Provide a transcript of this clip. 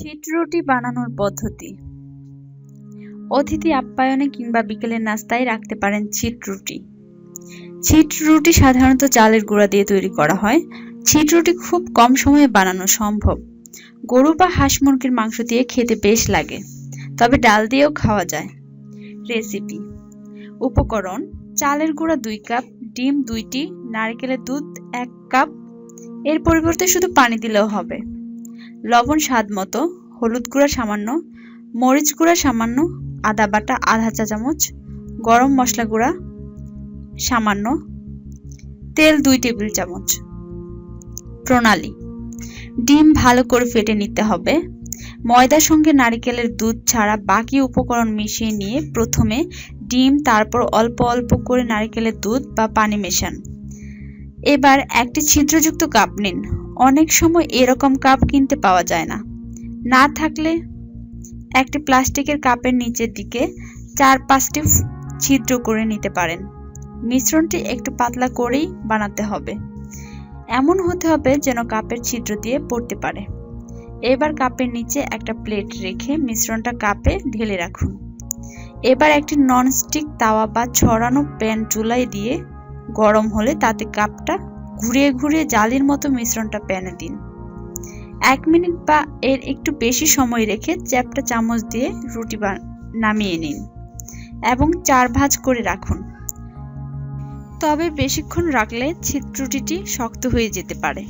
ছিট বানানোর পদ্ধতি। অতিথি আপ্যায়নে কিংবা বিকেলের নাস্তায় রাখতে পারেন ছিট রুটি। সাধারণত চালের গুঁড়া দিয়ে তৈরি করা হয়। ছিট খুব কম সময়ে বানানো সম্ভব। গরু বা হাঁস মুরগির মাংস দিয়ে খেতে বেশ লাগে, তবে ডাল দিয়েও খাওয়া যায়। রেসিপি, উপকরণ, চালের গুঁড়া দুই কাপ, ডিম দুইটি, নারকেলের দুধ এক কাপ। এর পরিবর্তে শুধু পানি দিলেও হবে। লবণ স্বাদ মতো, হলুদ গুঁড়া সামান্য, মরিচ গুঁড়া সামান্য, আদা বাটা আধা চা চামচ, গরম মশলা গুঁড়া সামান্য, তেল দুই টেবিল চামচ। প্রণালী, ডিম ভালো করে ফেটে নিতে হবে। ময়দার সঙ্গে নারকেলের দুধ ছাড়া বাকি উপকরণ মিশিয়ে নিয়ে প্রথমে ডিম, তারপর অল্প অল্প করে নারকেলের দুধ বা পানি মেশান। এবার একটি ছিদ্রযুক্ত কাপ নিন। অনেক সময় এরকম কাপ কিনতে পাওয়া যায় না। না থাকলে একটি প্লাস্টিকের কাপের নিচের দিকে চার পাঁচটি ছিদ্র করে নিতে পারেন। মিশ্রণটি একটু পাতলা করেই বানাতে হবে। এমন হতে হবে যেন কাপের ছিদ্র দিয়ে পড়তে পারে। এবার কাপের নিচে একটা প্লেট রেখে মিশ্রণটা কাপে ঢেলে রাখুন। এবার একটি ননস্টিক তাওয়া বা ছড়ানো প্যান চুলায় দিয়ে গরম হলে তাতে কাপটা ঘুরিয়ে ঘুরে জালির মতো মিশ্রণটা প্যানে দিন। এক মিনিট বা এর একটু বেশি সময় রেখে চ্যাপটা চামচ দিয়ে রুটি নামিয়ে নিন এবং চার ভাঁজ করে রাখুন। তবে বেশিক্ষণ রাখলে ছিদ্রুটিটি শক্ত হয়ে যেতে পারে।